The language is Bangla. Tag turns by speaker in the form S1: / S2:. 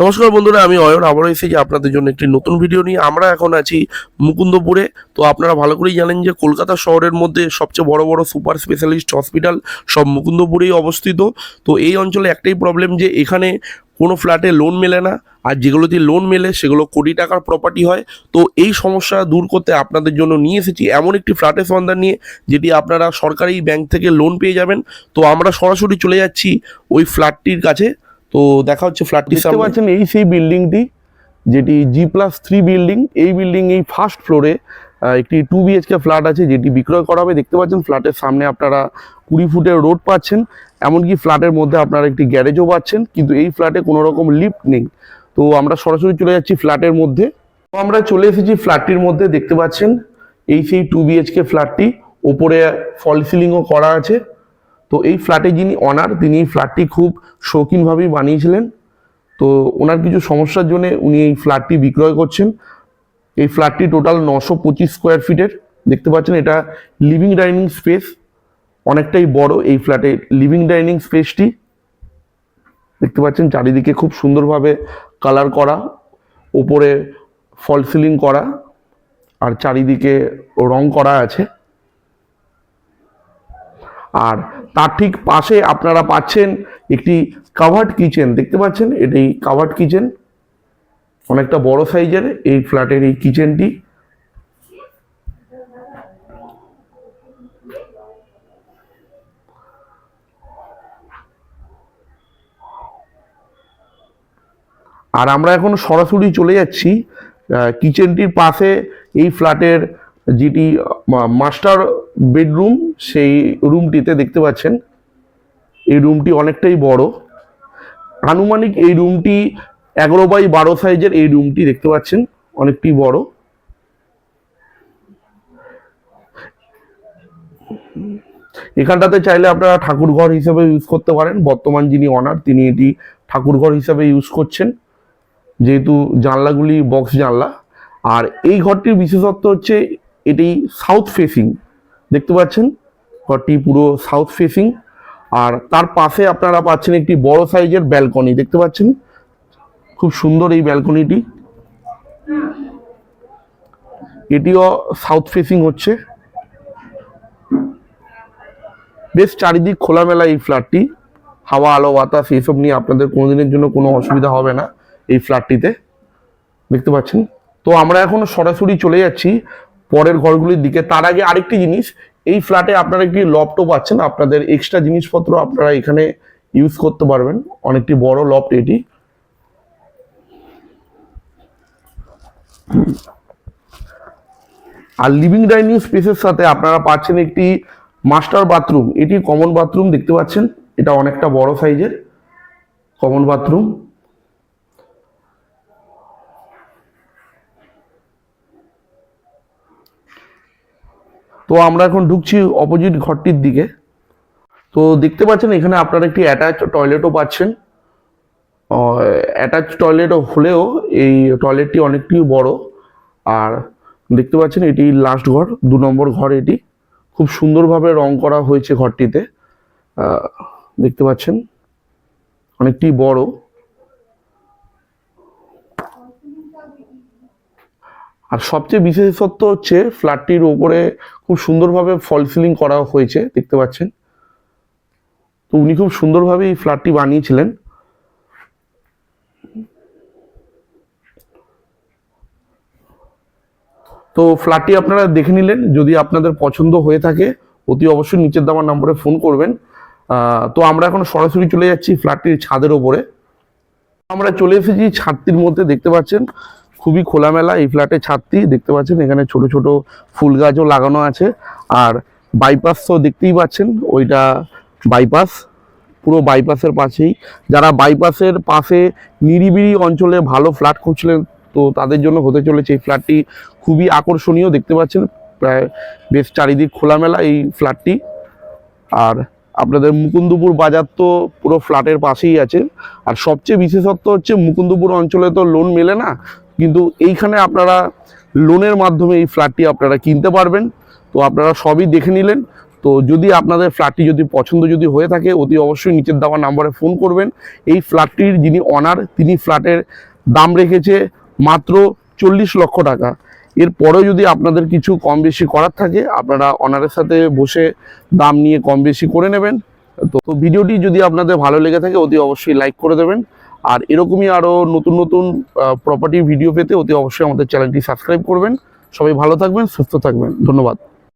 S1: নমস্কার বন্ধুরা, আমি অয়ন। আবারও এসেছি আপনাদের জন্য একটি নতুন ভিডিও নিয়ে আমরা এখন আছি মুকুন্দপুরে। তো আপনারা ভালো করেই জানেন যে কলকাতা শহরের মধ্যে সবচেয়ে বড় বড় সুপার স্পেশালিস্ট হসপিটাল সব মুকুন্দপুরেই অবস্থিত। তো এই অঞ্চলে একটাই প্রবলেম যে এখানে কোনো ফ্ল্যাটে লোন মেলে না, আর যেগুলোতে লোন মেলে সেগুলো কোটি টাকার প্রপার্টি হয়। তো এই সমস্যা দূর করতে আপনাদের জন্য নিয়ে এসেছি এমন একটি ফ্ল্যাটের সন্ধান নিয়ে, যেটি আপনারা সরকারি ব্যাংক থেকে লোন পেয়ে যাবেন। তো আমরা সরাসরি চলে যাচ্ছি ওই ফ্ল্যাটটির কাছে। তো দেখা হচ্ছে ফ্ল্যাটটির
S2: দেখতে পাচ্ছেন এই সেই বিল্ডিংটি যেটি জি প্লাস থ্রি বিল্ডিং এই বিল্ডিং এই ফার্স্ট ফ্লোরে একটি টু বিএইচকে ফ্ল্যাট আছে যেটি বিক্রয় করা হবে। দেখতে পাচ্ছেন ফ্ল্যাটের সামনে আপনারা কুড়ি ফুটের রোড পাচ্ছেন এমনকি ফ্ল্যাটের মধ্যে আপনারা একটি গ্যারেজও পাচ্ছেন কিন্তু এই ফ্ল্যাটে কোনো রকম লিফট নেই। তো আমরা সরাসরি চলে যাচ্ছি ফ্ল্যাটের মধ্যে। তো আমরা চলে এসেছি ফ্ল্যাটটির মধ্যে দেখতে পাচ্ছেন এই সেই টু বিএইচকে ফ্ল্যাটটি ওপরে ফল সিলিংও করা আছে। তো এই ফ্ল্যাটে যিনি অনার তিনি এই ফ্ল্যাটটি খুব শৌখিনভাবেই বানিয়েছিলেন। তো ওনার কিছু সমস্যার জন্য উনি এই ফ্ল্যাটটি বিক্রয় করছেন। এই ফ্ল্যাটটি টোটাল নশো পঁচিশ স্কোয়ার ফিটের। দেখতে পাচ্ছেন এটা লিভিং ডাইনিং স্পেস। অনেকটাই বড় এই ফ্ল্যাটের লিভিং ডাইনিং স্পেসটি। দেখতে পাচ্ছেন চারিদিকে খুব সুন্দরভাবে কালার করা, ওপরে ফল সিলিং করা, আর চারিদিকে রং করা আছে। আর তার ঠিক পাশে আপনারা পাচ্ছেন একটি কাভার্ড কিচেন দেখতে পাচ্ছেন? এটি কাভার্ড কিচেন অনেকটা বড় সাইজের এই ফ্ল্যাটের এই কিচেনটি আর আমরা এখন সরাসরি চলে যাচ্ছি কিচেনটির পাশে এই ফ্ল্যাটের যেটি মাস্টার বেডরুম, সেই রুমটিতে দেখতে পাচ্ছেন। এই রুমটি অনেকটাই বড়। আনুমানিক এই রুমটি এগারো বাই বারো সাইজের এই রুমটি দেখতে পাচ্ছেন, অনেকটি বড়। এখানটাতে চাইলে আপনারা ঠাকুর ঘর হিসেবে ইউজ করতে পারেন। বর্তমান যিনি অনার তিনি এটি ঠাকুর ঘর হিসেবে ইউজ করছেন। যেহেতু জানলাগুলি বক্স জানলা। আর এই ঘরটির বিশেষত্ব হচ্ছে এটি সাউথ ফেসিং দেখতে পাচ্ছেন? ঘরটি পুরো সাউথ ফেসিং আর তার পাশে আপনারা পাচ্ছেন একটি বড় সাইজের ব্যালকনি দেখতে পাচ্ছেন? খুব সুন্দর এই ব্যালকনিটি এটিও সাউথ ফেসিং হচ্ছে। বেশ চারিদিক খোলামেলা এই ফ্ল্যাটটি হাওয়া, আলো, বাতাস এইসব নিয়ে আপনাদের কোনোদিনের জন্য কোনো অসুবিধা হবে না এই ফ্ল্যাটটিতে দেখতে পাচ্ছেন? তো আমরা এখন সরাসরি চলে যাচ্ছি। পরের ঘরগুলির দিকে। তার আগে আরেকটি জিনিস, এই ফ্ল্যাটে আপনারা একটি লফটও পাচ্ছেন, আপনাদের এক্সট্রা জিনিসপত্র আপনারা এখানে ইউজ করতে পারবেন। অনেকটি বড় লফট এটি। আর লিভিং ডাইনিং স্পেসের সাথে আপনারা পাচ্ছেন একটি মাস্টার বাথরুম এটি কমন বাথরুম দেখতে পাচ্ছেন। এটা অনেকটা বড় সাইজের কমন বাথরুম তো আমরা এখন ঢুকছি অপোজিট ঘরটির দিকে। তো দেখতে পাচ্ছেন, এখানে আপনারা একটি অ্যাটাচ টয়লেটও পাচ্ছেন। অ্যাটাচ টয়লেট হলেও এই টয়লেটটি অনেকটি বড়। আর দেখতে পাচ্ছেন, এটি লাস্ট ঘর, দু নম্বর ঘর এটি। খুব সুন্দরভাবে রং করা হয়েছে ঘরটিতে। দেখতে পাচ্ছেন অনেকটি বড়। আর সবচেয়ে বিশেষত্ব হচ্ছে ফ্ল্যাটটির ওপরে খুব সুন্দরভাবে ফল সিলিং করা হয়েছে, দেখতে পাচ্ছেন। তো উনি খুব সুন্দরভাবে এই ফ্ল্যাটটি বানিয়েছিলেন। তো ফ্ল্যাটটি আপনারা দেখে নিলেন, যদি আপনাদের পছন্দ হয়ে থাকে, অতি অবশ্যই নিচের দেওয়ার নম্বরে ফোন করবেন। তো আমরা এখন সরাসরি চলে যাচ্ছি ফ্ল্যাটটির ছাদের ওপরে। আমরা চলে এসেছি ছাদটির মধ্যে, দেখতে পাচ্ছেন। খুবই খোলামেলা এই ফ্ল্যাটের ছাদটি, দেখতে পাচ্ছেন এখানে ছোট ছোট ফুল গাছও লাগানো আছে। আর বাইপাস তো দেখতেই পাচ্ছেন, ওইটা বাইপাস পুরো বাইপাসের পাশেই। যারা বাইপাসের পাশে নিরিবিলি অঞ্চলে ভালো ফ্ল্যাট খুঁজছিলেন তো তাদের জন্য হতে চলেছে এই ফ্ল্যাটটি খুবই আকর্ষণীয়, দেখতে পাচ্ছেন। প্রায় বেশ চারিদিক খোলামেলা এই ফ্ল্যাটটি আর আপনাদের মুকুন্দপুর বাজার তো পুরো ফ্ল্যাটের পাশেই আছে। আর সবচেয়ে বিশেষত্ব হচ্ছে মুকুন্দপুর অঞ্চলে তো লোন মেলে না কিন্তু এইখানে আপনারা লোনের মাধ্যমে এই ফ্ল্যাটটি আপনারা কিনতে পারবেন। তো আপনারা সবই দেখে নিলেন। তো যদি আপনাদের ফ্ল্যাটটি যদি পছন্দ যদি হয়ে থাকে, অতি অবশ্যই নিচের দেওয়া নাম্বারে ফোন করবেন। এই ফ্ল্যাটটির যিনি অনার তিনি ফ্ল্যাটের দাম রেখেছে মাত্র চল্লিশ লক্ষ টাকা। এরপরেও যদি আপনাদের কিছু কম বেশি করার থাকে, আপনারা অনারের সাথে বসে দাম নিয়ে কম বেশি করে নেবেন। তো ভিডিওটি যদি আপনাদের ভালো লেগে থাকে, অতি অবশ্যই লাইক করে দেবেন। আর এরকমই আরও নতুন নতুন প্রপার্টি ভিডিও পেতে অতি অবশ্যই আমাদের চ্যানেলটি সাবস্ক্রাইব করবেন। সবাই ভালো থাকবেন, সুস্থ থাকবেন। ধন্যবাদ।